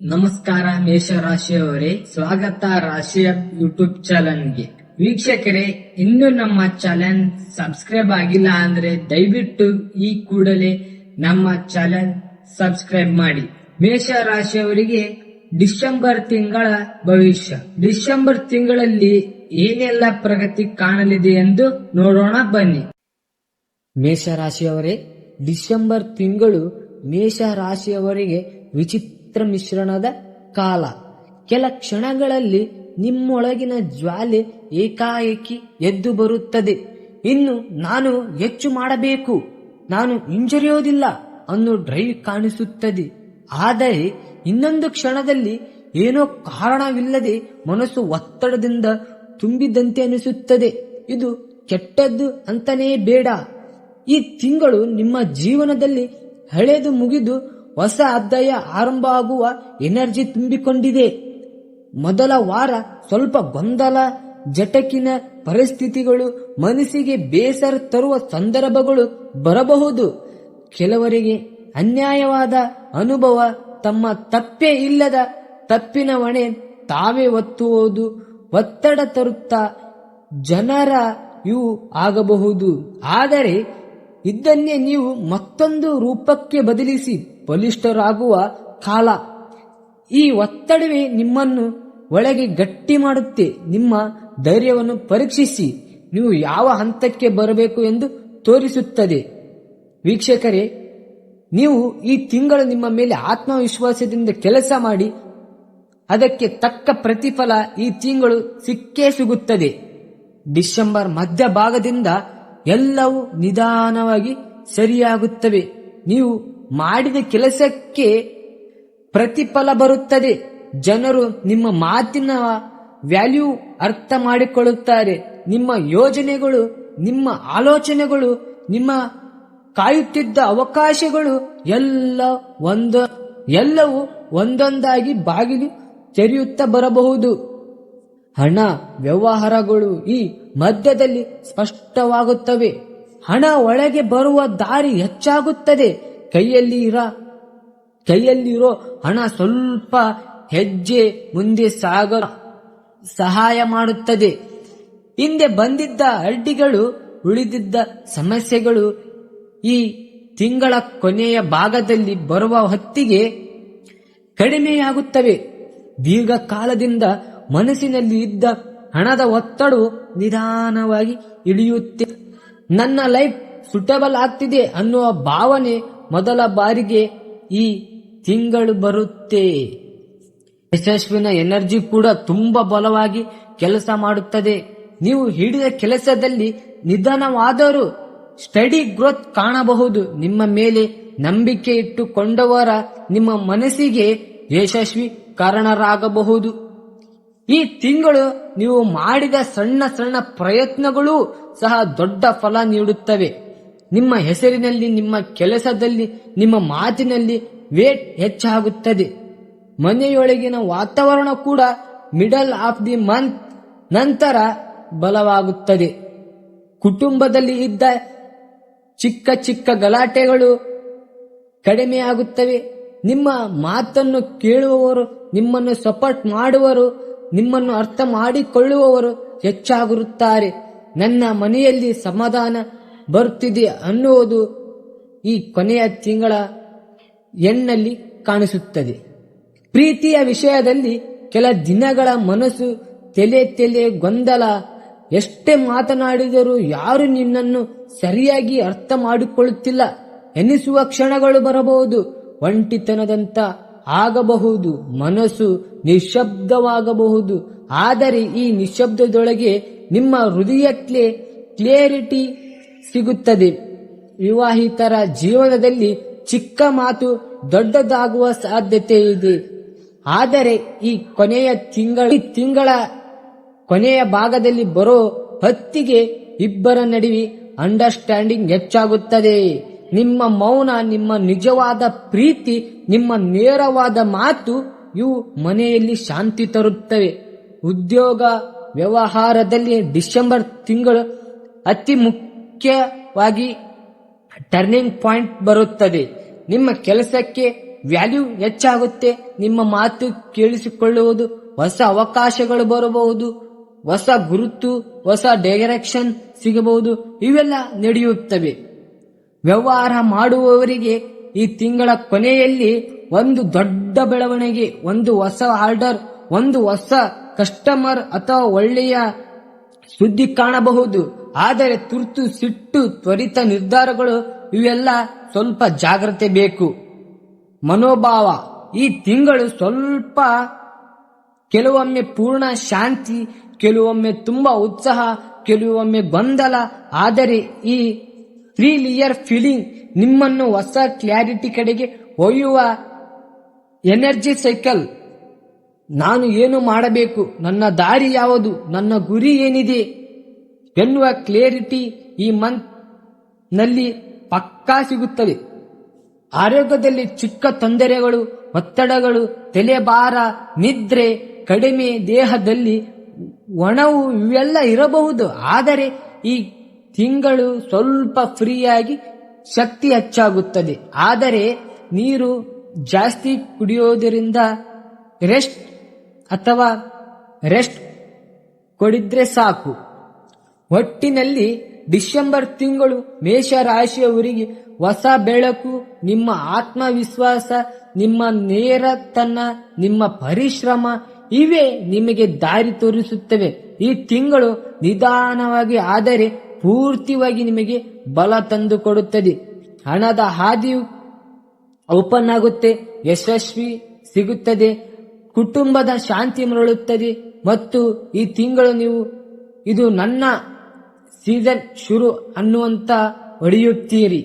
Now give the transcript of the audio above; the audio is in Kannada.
ನಮಸ್ಕಾರ ಮೇಷ ರಾಶಿಯವರೇ ಸ್ವಾಗತ ರಾಶಿಯ ಯೂಟ್ಯೂಬ್ ಚಾನಲ್ಗೆ. ವೀಕ್ಷಕರೇ, ಇನ್ನು ನಮ್ಮ ಚಾನೆಲ್ ಸಬ್ಸ್ಕ್ರೈಬ್ ಆಗಿಲ್ಲ ಅಂದ್ರೆ ದಯವಿಟ್ಟು ಈ ಕೂಡಲೇ ನಮ್ಮ ಚಾನೆಲ್ ಸಬ್ಸ್ಕ್ರೈಬ್ ಮಾಡಿ. ಮೇಷ ರಾಶಿಯವರಿಗೆ ಡಿಸೆಂಬರ್ ತಿಂಗಳ ಭವಿಷ್ಯ. ಡಿಸೆಂಬರ್ ತಿಂಗಳಲ್ಲಿ ಏನೆಲ್ಲ ಪ್ರಗತಿ ಕಾಣಲಿದೆ ಎಂದು ನೋಡೋಣ ಬನ್ನಿ. ಮೇಷರಾಶಿಯವರೇ, ಡಿಸೆಂಬರ್ ತಿಂಗಳು ಮೇಷ ರಾಶಿಯವರಿಗೆ ವಿಚಿತ್ರ ಮಿಶ್ರಣದ ಕಾಲ. ಕೆಲ ಕ್ಷಣಗಳಲ್ಲಿ ನಿಮ್ಮೊಳಗಿನ ಜ್ವಾಲೆ ಏಕಾಏಕಿ ಎದ್ದು ಬರುತ್ತದೆ. ಇನ್ನು ನಾನು ಹೆಚ್ಚು ಮಾಡಬೇಕು. ನಾನು ಹಿಂಜರಿಯೋದಿಲ್ಲ ಅನ್ನೋ ಡ್ರೈವ್ ಕಾಣಿಸುತ್ತದೆ. ಆದರೆ ಇನ್ನೊಂದು ಕ್ಷಣದಲ್ಲಿ ಏನೋ ಕಾರಣವಿಲ್ಲದೆ ಮನಸ್ಸು ಒತ್ತಡದಿಂದ ತುಂಬಿದಂತೆ ಅನಿಸುತ್ತದೆ. ಇದು ಕೆಟ್ಟದ್ದು ಅಂತನೇ ಬೇಡ. ಈ ತಿಂಗಳು ನಿಮ್ಮ ಜೀವನದಲ್ಲಿ ಹಳೆದು ಮುಗಿದು ಹೊಸ ಅಧ್ಯಾಯ ಆರಂಭ ಆಗುವ ಎನರ್ಜಿ ತುಂಬಿಕೊಂಡಿದೆ. ಮೊದಲ ವಾರ ಸ್ವಲ್ಪ ಗೊಂದಲ, ಜಟಕಿನ ಪರಿಸ್ಥಿತಿಗಳು, ಮನಸ್ಸಿಗೆ ಬೇಸರ ತರುವ ಸಂದರ್ಭಗಳು ಬರಬಹುದು. ಕೆಲವರಿಗೆ ಅನ್ಯಾಯವಾದ ಅನುಭವ, ತಮ್ಮ ತಪ್ಪೇ ಇಲ್ಲದ ತಪ್ಪಿನ ಹೊಣೆ ತಾವೇ ಒತ್ತುವುದು, ಒತ್ತಡ ತರುತ್ತಾ ಜನರ ಇವು ಆಗಬಹುದು. ಆದರೆ ಇದನ್ನೇ ನೀವು ಮತ್ತೊಂದು ರೂಪಕ್ಕೆ ಬದಲಿಸಿ ಬಲಿಷ್ಠರಾಗುವ ಕಾಲ. ಈ ಒತ್ತಡವೇ ನಿಮ್ಮನ್ನು ಒಳಗೆ ಗಟ್ಟಿ ಮಾಡುತ್ತೆ. ನಿಮ್ಮ ಧೈರ್ಯವನ್ನು ಪರೀಕ್ಷಿಸಿ. ನೀವು ಯಾವ ಹಂತಕ್ಕೆ ಬರಬೇಕು ಎಂದು ತೋರಿಸುತ್ತದೆ. ವೀಕ್ಷಕರೇ, ನೀವು ಈ ತಿಂಗಳು ನಿಮ್ಮ ಮೇಲೆ ಆತ್ಮವಿಶ್ವಾಸದಿಂದ ಕೆಲಸ ಮಾಡಿ, ಅದಕ್ಕೆ ತಕ್ಕ ಪ್ರತಿಫಲ ಈ ತಿಂಗಳು ಸಿಕ್ಕೇ ಸಿಗುತ್ತದೆ. ಡಿಸೆಂಬರ್ ಮಧ್ಯಭಾಗದಿಂದ ಎಲ್ಲವೂ ನಿಧಾನವಾಗಿ ಸರಿಯಾಗುತ್ತವೆ. ನೀವು ಮಾಡಿದ ಕೆಲಸಕ್ಕೆ ಪ್ರತಿಫಲ ಬರುತ್ತದೆ. ಜನರು ನಿಮ್ಮ ಮಾತಿನ ವ್ಯಾಲ್ಯೂ ಅರ್ಥ ಮಾಡಿಕೊಳ್ಳುತ್ತಾರೆ. ನಿಮ್ಮ ಯೋಜನೆಗಳು, ನಿಮ್ಮ ಆಲೋಚನೆಗಳು, ನಿಮ್ಮ ಕಾಯುತ್ತಿದ್ದ ಅವಕಾಶಗಳು ಎಲ್ಲ ಒಂದ, ಎಲ್ಲವೂ ಒಂದೊಂದಾಗಿ ಬಾಗಿಲು ತೆರೆಯುತ್ತಾ ಬರಬಹುದು. ಹಣ, ವ್ಯವಹಾರಗಳು ಈ ಮಧ್ಯದಲ್ಲಿ ಸ್ಪಷ್ಟವಾಗುತ್ತವೆ. ಹಣ ಒಳಗೆ ಬರುವ ದಾರಿ ಹೆಚ್ಚಾಗುತ್ತದೆ. ಕೈಯಲ್ಲಿ ಇರ, ಕೈಯಲ್ಲಿರೋ ಹಣ ಸ್ವಲ್ಪ ಹೆಜ್ಜೆ ಮುಂದೆ ಸಾಗ ಸಹಾಯ ಮಾಡುತ್ತದೆ. ಹಿಂದೆ ಬಂದಿದ್ದ ಅಡ್ಡಿಗಳು, ಉಳಿದಿದ್ದ ಸಮಸ್ಯೆಗಳು ಈ ತಿಂಗಳ ಕೊನೆಯ ಭಾಗದಲ್ಲಿ ಬರುವ ಹೊತ್ತಿಗೆ ಕಡಿಮೆಯಾಗುತ್ತವೆ. ದೀರ್ಘಕಾಲದಿಂದ ಮನಸ್ಸಿನಲ್ಲಿ ಇದ್ದ ಹಣದ ಒತ್ತಡವು ನಿಧಾನವಾಗಿ ಇಳಿಯುತ್ತೆ. ನನ್ನ ಲೈಫ್ ಸುಟಬಲ್ ಆಗ್ತಿದೆ ಅನ್ನುವ ಭಾವನೆ ಮೊದಲ ಬಾರಿಗೆ ಈ ತಿಂಗಳು ಬರುತ್ತೆ. ಯಶಸ್ವಿನ ಎನರ್ಜಿ ಕೂಡ ತುಂಬಾ ಬಲವಾಗಿ ಕೆಲಸ ಮಾಡುತ್ತದೆ. ನೀವು ಹಿಡಿದ ಕೆಲಸದಲ್ಲಿ ನಿಧಾನವಾದರೂ ಸ್ಟಡಿ ಗ್ರೋತ್ ಕಾಣಬಹುದು. ನಿಮ್ಮ ಮೇಲೆ ನಂಬಿಕೆ ಇಟ್ಟುಕೊಂಡವರ ನಿಮ್ಮ ಮನಸ್ಸಿಗೆ ಯಶಸ್ವಿ ಕಾರಣರಾಗಬಹುದು. ಈ ತಿಂಗಳು ನೀವು ಮಾಡಿದ ಸಣ್ಣ ಸಣ್ಣ ಪ್ರಯತ್ನಗಳು ಸಹ ದೊಡ್ಡ ಫಲ ನೀಡುತ್ತವೆ. ನಿಮ್ಮ ಹೆಸರಿನಲ್ಲಿ, ನಿಮ್ಮ ಕೆಲಸದಲ್ಲಿ, ನಿಮ್ಮ ಮಾತಿನಲ್ಲಿ ವೇಟ್ ಹೆಚ್ಚಾಗುತ್ತದೆ. ಮನೆಯೊಳಗಿನ ವಾತಾವರಣ ಕೂಡ ಮಿಡಲ್ ಆಫ್ ದಿ ಮಂತ್ ನಂತರ ಬಲವಾಗುತ್ತದೆ. ಕುಟುಂಬದಲ್ಲಿ ಇದ್ದ ಚಿಕ್ಕ ಚಿಕ್ಕ ಗಲಾಟೆಗಳು ಕಡಿಮೆಯಾಗುತ್ತವೆ ನಿಮ್ಮ ಮಾತನ್ನು ಕೇಳುವವರು, ನಿಮ್ಮನ್ನು ಸಪೋರ್ಟ್ ಮಾಡುವರು ನಿಮ್ಮನ್ನು ಅರ್ಥ ಮಾಡಿಕೊಳ್ಳುವವರು ಹೆಚ್ಚಾಗಿರುತ್ತಾರೆ ನನ್ನ ಮನೆಯಲ್ಲಿ ಸಮಾಧಾನ ಬರುತ್ತಿದೆ ಅನ್ನುವುದು ಈ ಕೊನೆಯ ತಿಂಗಳ ಎಣ್ಣಲ್ಲಿ ಕಾಣಿಸುತ್ತದೆ. ಪ್ರೀತಿಯ ವಿಷಯದಲ್ಲಿ ಕೆಲ ದಿನಗಳ ಮನಸ್ಸು ತೆಲೆ ತೆಲೆ ಗೊಂದಲ. ಎಷ್ಟೇ ಮಾತನಾಡಿದರೂ ಯಾರು ನಿನ್ನನ್ನು ಸರಿಯಾಗಿ ಅರ್ಥ ಮಾಡಿಕೊಳ್ಳುತ್ತಿಲ್ಲ. ಎನಿಸುವ ಕ್ಷಣಗಳು ಬರಬಹುದು, ಒಂಟಿತನದಂತ ಆಗಬಹುದು, ಮನಸ್ಸು ನಿಶಬ್ದವಾಗಬಹುದು ಆದರೆ ಈ ನಿಶಬ್ದದೊಳಗೆ ನಿಮ್ಮ ಹೃದಯಕ್ಕೆ ಕ್ಲಿಯರಿಟಿ ಸಿಗುತ್ತದೆ. ವಿವಾಹಿತರ ಜೀವನದಲ್ಲಿ ಚಿಕ್ಕ ಮಾತು ದೊಡ್ಡದಾಗುವ ಸಾಧ್ಯತೆ ಇದೆ. ಆದರೆ ಈ ಕೊನೆಯ ತಿಂಗಳ ತಿಂಗಳ ಕೊನೆಯ ಭಾಗದಲ್ಲಿ ಬರೋ ಹತ್ತಿಗೆ ಇಬ್ಬರ ನಡುವೆ ಅಂಡರ್ಸ್ಟ್ಯಾಂಡಿಂಗ್ ಹೆಚ್ಚಾಗುತ್ತದೆ. ನಿಮ್ಮ ಮೌನ, ನಿಮ್ಮ ನಿಜವಾದ ಪ್ರೀತಿ, ನಿಮ್ಮ ನೇರವಾದ ಮಾತು ಇವು ಮನೆಯಲ್ಲಿ ಶಾಂತಿ ತರುತ್ತವೆ. ಉದ್ಯೋಗ ವ್ಯವಹಾರದಲ್ಲಿ ಡಿಸೆಂಬರ್ ತಿಂಗಳು ಅತಿ ಮುಖ್ಯವಾಗಿ ಟರ್ನಿಂಗ್ ಪಾಯಿಂಟ್ ಬರುತ್ತದೆ. ನಿಮ್ಮ ಕೆಲಸಕ್ಕೆ ವ್ಯಾಲ್ಯೂ ಹೆಚ್ಚಾಗುತ್ತೆ. ನಿಮ್ಮ ಮಾತು ಕೇಳಿಸಿಕೊಳ್ಳುವುದು, ಹೊಸ ಅವಕಾಶಗಳು ಬರಬಹುದು, ಹೊಸ ಗುರುತು, ಹೊಸ ಡೈರೆಕ್ಷನ್ ಸಿಗಬಹುದು. ಇವೆಲ್ಲ ನಡೆಯುತ್ತವೆ. ವ್ಯವಹಾರ ಮಾಡುವವರಿಗೆ ಈ ತಿಂಗಳ ಕೊನೆಯಲ್ಲಿ ಒಂದು ದೊಡ್ಡ ಬೆಳವಣಿಗೆ, ಒಂದು ಹೊಸ ಆರ್ಡರ್ ಒಂದು ಹೊಸ ಕಸ್ಟಮರ್ ಅಥವಾ ಒಳ್ಳೆಯ ಸುದ್ದಿ ಕಾಣಬಹುದು. ಆದರೆ ತುರ್ತು ಸಿಟ್ಟು ತ್ವರಿತ ನಿರ್ಧಾರಗಳು ಇವೆಲ್ಲ ಸ್ವಲ್ಪ ಜಾಗ್ರತೆ ಬೇಕು. ಮನೋಭಾವ ಈ ತಿಂಗಳು ಸ್ವಲ್ಪ ಕೆಲವೊಮ್ಮೆ ಪೂರ್ಣ ಶಾಂತಿ, ಕೆಲವೊಮ್ಮೆ ತುಂಬಾ ಉತ್ಸಾಹ, ಕೆಲವೊಮ್ಮೆ ಗೊಂದಲ. ಆದರೆ ಈ ತ್ರೀ ಲಿಯರ್ ಫೀಲಿಂಗ್ ನಿಮ್ಮನ್ನು ಹೊಸ ಕ್ಲಾರಿಟಿ ಕಡೆಗೆ ಒಯ್ಯುವ ಎನರ್ಜಿ ಸೈಕಲ್ ನಾನು ಏನು ಮಾಡಬೇಕು? ನನ್ನ ದಾರಿ ಯಾವುದು? ನನ್ನ ಗುರಿ ಏನಿದೆ? ಎನ್ನುವ ಕ್ಲಿಯರಿಟಿ ಈ ಮಂತ್ನಲ್ಲಿ ಪಕ್ಕಾ ಸಿಗುತ್ತದೆ ಆರೋಗ್ಯದಲ್ಲಿ ಚಿಕ್ಕ ತೊಂದರೆಗಳು, ಒತ್ತಡಗಳು, ತಲೆಭಾರ, ನಿದ್ರೆ, ಕಡಿಮೆ ದೇಹದಲ್ಲಿ ಒಣವು ಇವೆಲ್ಲ ಇರಬಹುದು. ಆದರೆ ಈ ತಿಂಗಳು ಸ್ವಲ್ಪ ಫ್ರೀಯಾಗಿ ಶಕ್ತಿ ಹೆಚ್ಚಾಗುತ್ತದೆ. ಆದರೆ ನೀರು ಜಾಸ್ತಿ ಕುಡಿಯೋದರಿಂದ ರೆಸ್ಟ್ ಅಥವಾ ರೆಸ್ಟ್ ಕೊಡಿದ್ರೆ ಸಾಕು. ಒಟ್ಟಿನಲ್ಲಿ ಡಿಸೆಂಬರ್ ತಿಂಗಳು ಮೇಷರಾಶಿಯವರಿಗೆ ಹೊಸ ಬೆಳಕು, ನಿಮ್ಮ ಆತ್ಮವಿಶ್ವಾಸ, ನಿಮ್ಮ ನೇರತನ, ನಿಮ್ಮ ಪರಿಶ್ರಮ ಇವೇ ನಿಮಗೆ ದಾರಿ ತೋರಿಸುತ್ತವೆ. ಈ ತಿಂಗಳು ನಿಧಾನವಾಗಿ ಆದರೆ ಪೂರ್ತಿಯಾಗಿ ನಿಮಗೆ ಬಲ ತಂದು ಕೊಡುತ್ತದೆ ಹಣದ ಹಾದಿಯು ಓಪನ್ ಆಗುತ್ತೆ, ಯಶಸ್ವಿ ಸಿಗುತ್ತದೆ, ಕುಟುಂಬದ ಶಾಂತಿ ಮರಳುತ್ತದೆ ಮತ್ತು ಈ ತಿಂಗಳು ನೀವು, ಇದು ನನ್ನ ಸೀಸನ್ ಶುರು ಅನ್ನುವಂತ ಹೊಡೆಯುತ್ತೀರಿ